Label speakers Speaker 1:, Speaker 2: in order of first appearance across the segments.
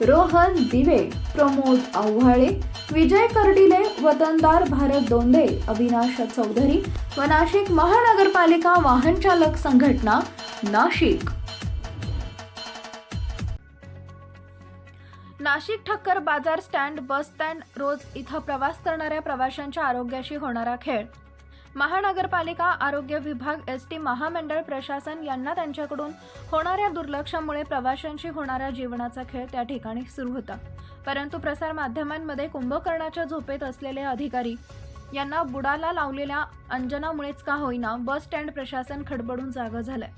Speaker 1: रोहन दिवे प्रमोद आव्हाळे विजय कर्डिले वतनदार भारत दोंदे अविनाश चौधरी व नाशिक महानगरपालिका वाहन चालक संघटना नाशिक. नाशिक ठक्कर बाजार स्टँड बस स्टँड रोज इथं प्रवास करणाऱ्या प्रवाशांच्या आरोग्याशी होणारा खेळ. महानगरपालिका आरोग्य विभाग एस टी महामंडळ प्रशासन यांना त्यांच्याकडून होणाऱ्या दुर्लक्षामुळे प्रवाशांशी होणारा जीवनाचा खेळ त्या ठिकाणी सुरू होता. परंतु प्रसार माध्यमांमध्ये कुंभकर्णाच्या झोपेत असलेले अधिकारी यांना बुडाला लावलेल्या अंजनामुळेच का होईना बस स्टँड प्रशासन खडबडून जागं झालंय.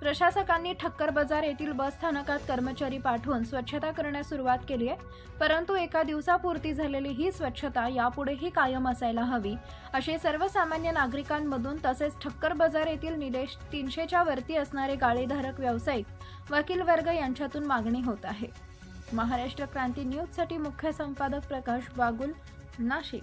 Speaker 1: प्रशासकांनी ठक्कर बाजार येथील बस स्थानकात कर्मचारी पाठवून स्वच्छता करण्यास सुरुवात केली आहे. परंतु एका दिवसापुरती झालेली ही स्वच्छता यापुढेही कायम असायला हवी. असे सर्वसामान्य नागरिकांमधून तसेच ठक्कर बाजार येथील निदेश तीनशेच्या वरती असणारे गाळेधारक व्यावसायिक वकील वर्ग यांच्यातून मागणी होत आहे. महाराष्ट्र क्रांती न्यूजसाठी मुख्य संपादक प्रकाश बागुल नाशिक.